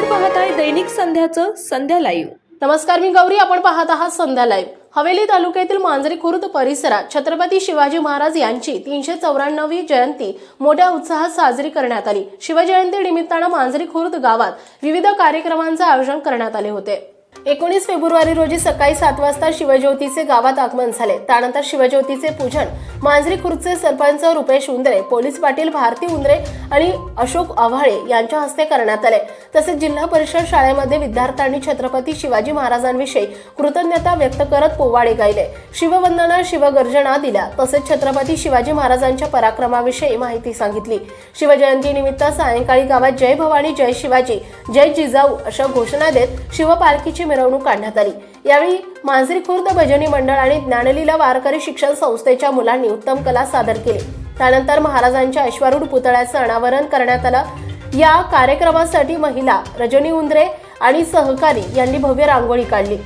दैनिक संध्याचं संध्या live नमस्कार मी गौरी. आपण पाहत आहात संध्या लाईव्ह हवेली तालुक्यातील मांजरी खुर्द परिसरात छत्रपती शिवाजी महाराज यांची तीनशे चौऱ्याण्णवी जयंती मोठ्या उत्साहात साजरी करण्यात आली. शिवजयंती निमित्तानं मांजरी खुर्द गावात विविध कार्यक्रमांचं आयोजन करण्यात आले होते. एकोणीस फेब्रुवारी रोजी सकाळी सात वाजता शिवज्योतीचे गावात आगमन झाले. त्यानंतर शिवज्योतीचे पूजन. मांजरी खुर्दचे सरपंच रुपेश उंद्रे पोलीस पाटील भारती उंद्रे आणि अशोक आव्हाळे यांच्या हस्ते करण्यात आले. तसेच जिल्हा परिषद शाळेमध्ये विद्यार्थ्यांनी छत्रपती शिवाजी महाराजांविषयी कृतज्ञता व्यक्त करत पोवाडे गायले. शिववंदना शिवगर्जना दिल्या. तसेच छत्रपती शिवाजी महाराजांच्या पराक्रमाविषयी माहिती सांगितली. शिवजयंतीनिमित्त सायंकाळी गावात जय भवानी जय शिवाजी जय जिजाऊ अशा घोषणा देत शिवपालखीची मिरवणूक काढण्यात आली. यावेळी मांजरी खुर्द भजनी मंडळ आणि ज्ञानलीला वारकरी शिक्षण संस्थेच्या मुलांनी उत्तम कला सादर केली. त्यानंतर महाराजांच्या अश्वारूढ पुतळ्याचं अनावरण करण्यात आलं. या कार्यक्रमासाठी महिला रजनी उंद्रे आणि सहकारी यांनी भव्य रांगोळी काढली.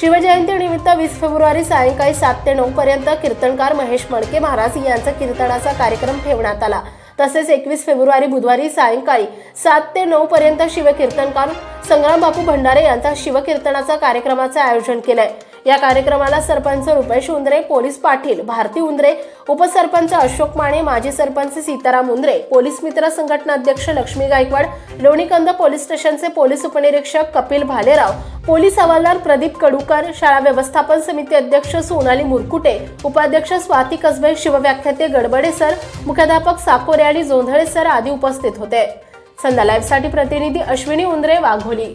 शिवजयंतीनिमित्त वीस फेब्रुवारी सायंकाळी सात ते नऊ पर्यंत कीर्तनकार महेश मडके महाराज यांचा कीर्तनाचा कार्यक्रम ठेवण्यात आला. तसेच एकवीस फेब्रुवारी बुधवारी सायंकाळी सात ते नऊ पर्यंत शिवकीर्तनकार संग्रामबापू भंडारे यांचा शिवकीर्तनाचा कार्यक्रमाचं आयोजन केलंय. या कार्यक्रमाला सरपंच रुपेश उंद्रे पोलीस पाटील भारती उंद्रे उपसरपंच अशोक माने माजी सरपंच सीताराम उंद्रे पोलीस मित्र संघटना अध्यक्ष लक्ष्मी गायकवाड लोणीकंद पोलीस स्टेशनचे पोलीस उपनिरीक्षक कपिल भालेराव पोलीस हवालदार प्रदीप कडूकर शाळा व्यवस्थापन समिती अध्यक्ष सोनाली मुरकुटे उपाध्यक्ष स्वाती कसबे शिवव्याख्याते गडबडे सर मुख्याध्यापक साकोरे आणि जोंधळे सर आदी उपस्थित होते. संध्या लाईव्हसाठी प्रतिनिधी अश्विनी उंद्रे वाघोली.